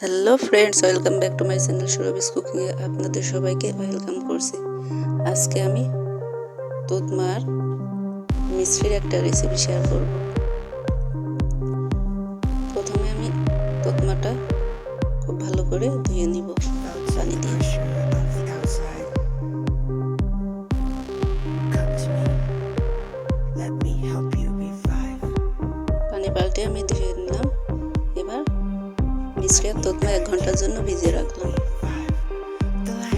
Hello friends welcome back to my channel Surabhi's কুকিংয়ে আপনাদের সবাইকে ওয়েলকাম করছি। আজকে আমি দুধ মার মিশ্রির একটা রেসিপি শেয়ার করব। প্রথমে আমি দুধ মাটা খুব ভালো করে ধুয়ে নিব পানি দিয়ে। পানি পাল্টে আমি ধুয়ে নিলাম। এবার আর দুধ এক ঘণ্টার জন্য ভিজিয়ে রাখলাম।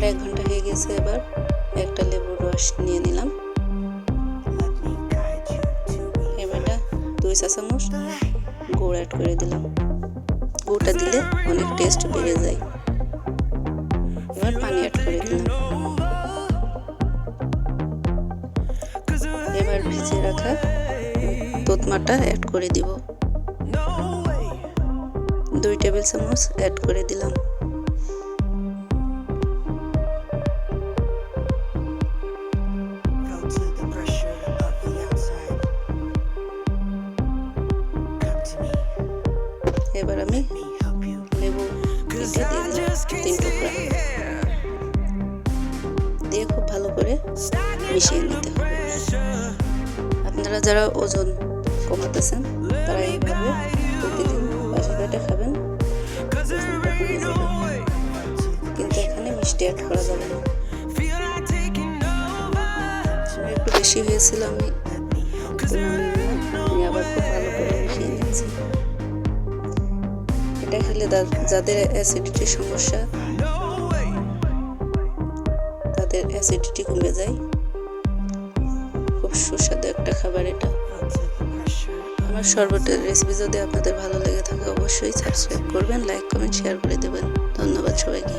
এক ঘণ্টা হয়ে গেছে এবার। একটা লেবুর রস নিয়ে নিলাম। এবারটা দুই চা চামচ গুড় অ্যাড করে দিলাম। গুড়টা দিলে অনেক টেস্ট বেড়ে যায়। এবার পানি অ্যাড করে দিলাম। এবার ভিজিয়ে রাখা তোতমাটা অ্যাড করে দিব। দুই টেবিল চামচ অ্যাড করে দিলাম। এবার আমি লেবু দিয়ে তিন টুকরা। দিয়ে খুব ভালো করে মিশিয়ে নিতে হবে। আপনারা যারা ওজন কমাতেছেন তারা এইভাবে প্রতিদিন পেটে খাবেন। কিন্তু এখানে মিষ্টি অ্যাড করা যাবে না। একটু বেশি হয়েছিল, আমি আবার মিশিয়ে নিচ্ছি এটা খেলে যাদের অ্যাসিডিটির সমস্যা, তাদের অ্যাসিডিটি কমে যায়। খুব সুস্বাদু একটা খাবার এটা। আমার শরবতের রেসিপি যদি আপনাদের ভালো লেগে থাকে, অবশ্যই সাবস্ক্রাইব করবেন লাইক কমেন্ট শেয়ার করে দেবেন। ধন্যবাদ সবাইকে।